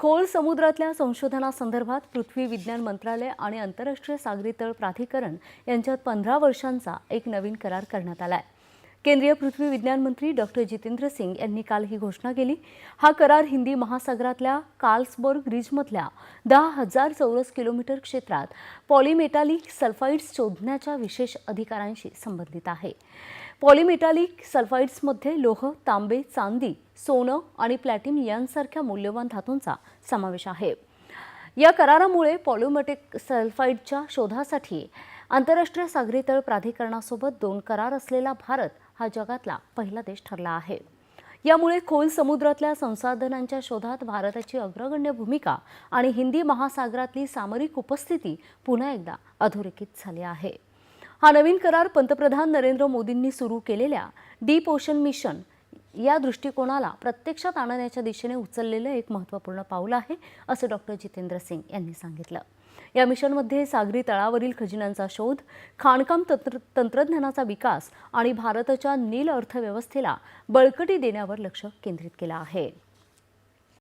खोल समुद्रातल्या संशोधनासंदर्भात पृथ्वी विज्ञान मंत्रालय आणि आंतरराष्ट्रीय सागरी तळ प्राधिकरण यांच्यात पंधरा वर्षांचा एक नवीन करार करण्यात आला आहे केंद्रीय पृथ्वी विज्ञान मंत्री डॉक्टर जितेंद्र सिंग यांनी काल ही घोषणा केली. हा करार हिंदी महासागरातल्या कार्ल्सबर्ग रिजमधल्या दहा हजार चौरस किलोमीटर क्षेत्रात पॉलिमेटालिक सल्फाइड्स शोधण्याच्या विशेष अधिकारांशी संबंधित आहे. पॉलिमेटालिक सल्फाइड्समध्ये लोह तांबे चांदी सोनं आणि प्लॅटिन यांसारख्या मूल्यवान धातूंचा समावेश आहे. या करारामुळे पॉलिमेटिक सल्फाईडच्या शोधासाठी आंतरराष्ट्रीय सागरी तळ प्राधिकरणासोबत दोन करार असलेला भारत हा जगातला पहिला देश ठरला आहे. यामुळे खोल समुद्रातल्या संसाधनांच्या शोधात भारताची अग्रगण्य भूमिका आणि हिंदी महासागरातली सामरिक उपस्थिती पुन्हा एकदा अधोरेखित झाली आहे. हा नवीन करार पंतप्रधान नरेंद्र मोदींनी सुरू केलेल्या डीप ओशन मिशन या दृष्टिकोनाला प्रत्यक्षात आणण्याच्या दिशेने उचललेलं एक महत्त्वपूर्ण पाऊल आहे असं डॉक्टर जितेंद्र सिंग यांनी सांगितलं. या मिशनमध्ये सागरी तळावरील खजिन्यांचा शोध खाणकाम तंत्र तंत्रज्ञानाचा विकास आणि भारताच्या नील अर्थव्यवस्थेला बळकटी देण्यावर लक्ष केंद्रित केलं आहे.